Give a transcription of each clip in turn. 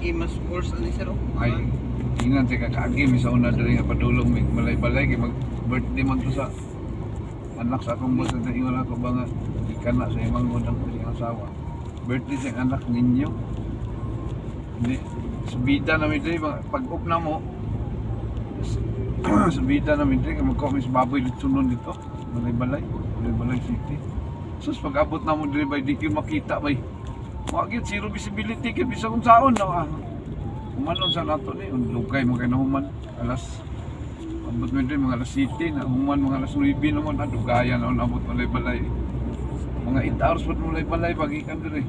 Agi mas course ani sir. oh. Ay, tingnan sa kakaagi, may sa una dali nga padulong, may malay-balay, kay mag-birthday man to sa anak sa akong boss, na iwan ako ba nga, ikan na sa imang unang siyang asawa. Birthday sa anak ninyo. Hindi, sa bida namin dali, pag-up na mo, sa bida namin dali, sa baboy dito sunod dito, malay-balay, malay-balay city. Sus, pag-abot na mo dali, bay, di makita, bay. Wagit, zero visibility, kaya bisa kung saon na, ah. Humanon sa nato ni, lugay mo kayo na human. Alas, abot mo mga alas 7 na human mga alas 9 naman na dugaya na abot mo balay Mga 8 hours pa mo balay pag ikan dire.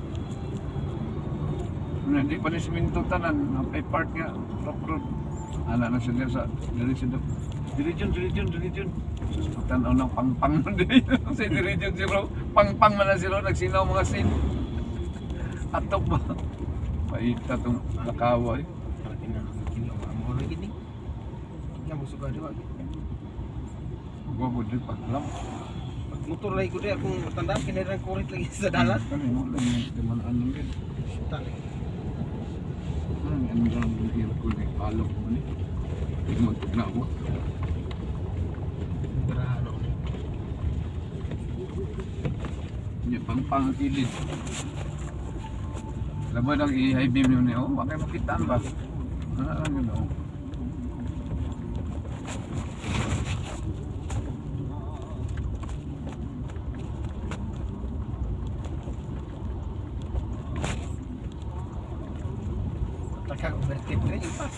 Hindi pa ni siminto tanan, ay part nga, rock road. Ana na siya sa, dili siya dyan, dili dyan. Sus, tanaw ng pang-pang man dili. Kasi dili dyan sila, pang-pang man na sila, nagsinaw mga sin. Atok ba? Paita tong nakawa eh. Amo lagi ni. Nga mo suka diwa. Gua po din paglam. Pag motor lagi ko di akong matandaan kinirang kurit lagi sa dalan. Kan mo lang yung timalaan ng gid. Tali. Hmm, ano lang yung hirap ko ni palok ni. Hindi mo na ako. Grano. Hindi pang pang kilid. Labay lang i-beam yun niyo. nhiều bakit makitaan ba? Wala tan vào. oh. Takak berkit ni pas.